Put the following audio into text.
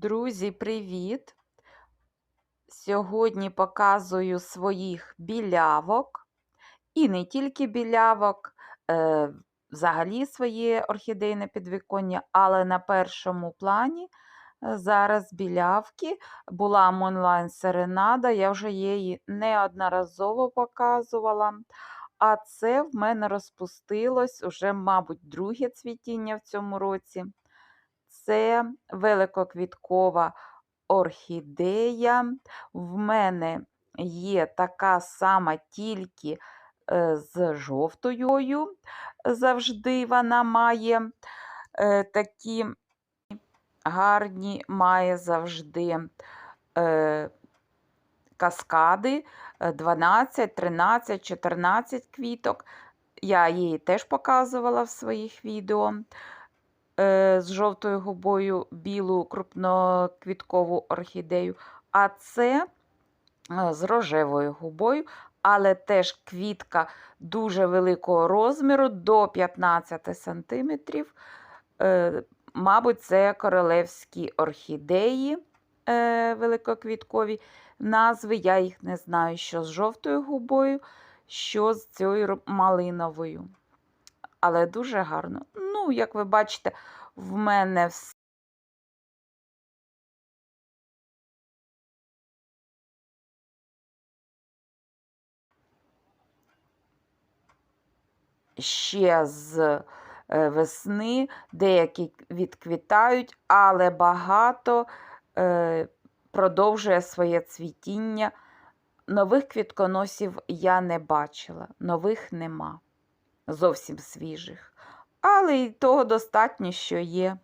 Друзі, привіт! Сьогодні показую своїх білявок. І не тільки білявок, е, взагалі своє орхідейне підвіконня, але на першому плані е, зараз білявки. Була онлайн серенада, я вже її неодноразово показувала. А це в мене розпустилось уже, мабуть, друге цвітіння в цьому році. Це великоквіткова орхідея. В мене є така сама, тільки е, з жовтою. Завжди вона має е, такі гарні, має завжди е, каскади е, 12, 13, 14 квіток. Я її теж показувала в своїх відео з жовтою губою білу крупноквіткову орхідею, а це е, з рожевою губою, але теж квітка дуже великого розміру до 15 см. Е, Мабуть, це королевські орхідеї е, великоквіткові назви. Я їх не знаю, що з жовтою губою, що з цією малиновою. Але дуже гарно. Ну, як ви бачите, в мене все. Ще з е, весни деякі відквітають, але багато е, продовжує своє цвітіння. Нових квітконосів я не бачила, нових нема, зовсім свіжих. Але й того достатньо, що є.